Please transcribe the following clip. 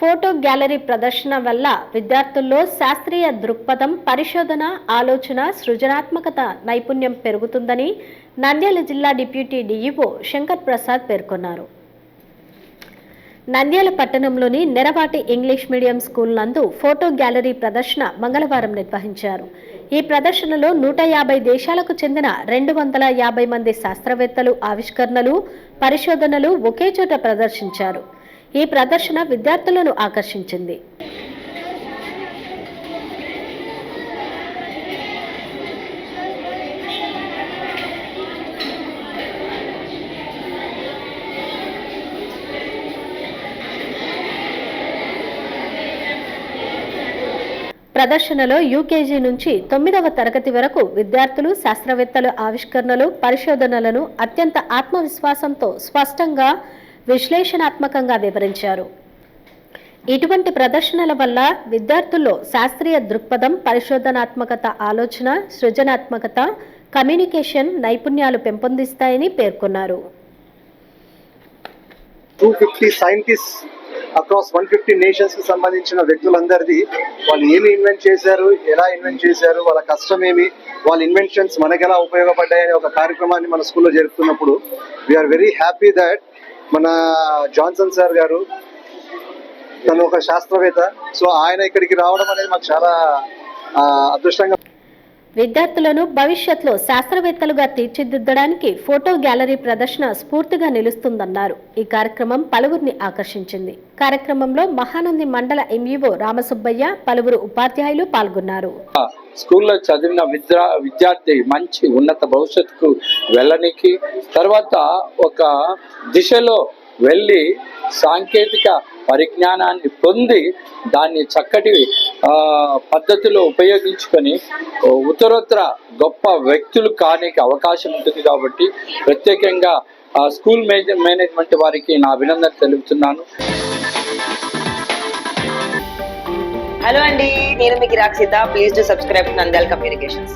Photo gallery ప్రదర్శన వల్ల విద్యార్థుల్లో శాస్త్రీయ దృక్పథం పరిశోధన ఆలోచన సృజనాత్మకత నైపుణ్యం పెరుగుతుందని నంద్యాల జిల్లా డిప్యూటీ డీఈఓ శంకర్ ప్రసాద్ పేర్కొన్నారు. నంద్యాల పట్టణంలోని నెరవాటి ఇంగ్లీష్ మీడియం స్కూల్ నందు ఫోటో గ్యాలరీ ప్రదర్శన మంగళవారం నిర్వహించారు. ఈ ప్రదర్శనలో నూట యాభై దేశాలకు చెందిన రెండు వందల యాభై మంది శాస్త్రవేత్తలు ఆవిష్కరణలు పరిశోధనలు ఒకే చోట ప్రదర్శించారు. ఈ ప్రదర్శన విద్యార్థులను ఆకర్షించింది. ప్రదర్శనలో యూకేజీ నుంచి తొమ్మిదవ తరగతి వరకు విద్యార్థులు శాస్త్రవేత్తలు ఆవిష్కరణలు పరిశోధనలను అత్యంత ఆత్మవిశ్వాసంతో స్పష్టంగా విశ్లేషణాత్మకంగా వివరించారు. ఇటువంటి ప్రదర్శనల వల్ల విద్యార్థుల్లో శాస్త్రీయ దృక్పథం పరిశోధనాత్మకత ఆలోచన సృజనాత్మకత కమ్యూనికేషన్ నైపుణ్యాలు పెంపొందిస్తాయని పేర్కొన్నారు. Two fifty scientist across one fifty నేషన్స్కి సంబంధించిన వ్యక్తులందరిది వాళ్ళు ఏమి ఇన్వెంట్ చేశారు ఎలా ఇన్వెంట్ చేశారు వాళ్ళ కష్టం ఏమి వాళ్ళ ఇన్వెన్షన్స్ మనకు ఎలా ఉపయోగపడ్డాయనే ఒక కార్యక్రమాన్ని మన స్కూల్లో జరుపుతున్నప్పుడు we are very happy that మన జాన్సన్ సార్ గారు తను ఒక శాస్త్రవేత్త. సో ఆయన ఇక్కడికి రావడం అనేది మాకు చాలా అదృష్టంగా విద్యార్థులను భవిష్యత్తులో శాస్త్రవేత్తలుగా తీర్చిదిద్దడానికి ఫోటో గ్యాలరీ ప్రదర్శన స్ఫూర్తిగా నిలుస్తుందన్నారు. ఈ కార్యక్రమం పలువురిని ఆకర్షించింది. కార్యక్రమంలో మహానంది మండల ఎంఈఓ రామసుబ్బయ్య పలువురు ఉపాధ్యాయులు పాల్గొన్నారు. స్కూల్లో చదివిన విద్యా విద్యార్థి మంచి ఉన్నత భవిష్యత్తుకు వెళ్ళనికి తర్వాత ఒక దిశలో వెళ్ళి సాంకేతిక పరిజ్ఞానాన్ని పొంది దాన్ని చక్కటి పద్ధతిలో ఉపయోగించుకొని ఉత్తరోత్తర గొప్ప వ్యక్తులు కానికి అవకాశం ఉంటుంది కాబట్టి ప్రత్యేకంగా స్కూల్ మేనేజ్మెంట్ వారికి నా అభినందన తెలుపుతున్నాను. హలో అండి నేను మీకు Rakshita. Please to subscribe Nandyal communications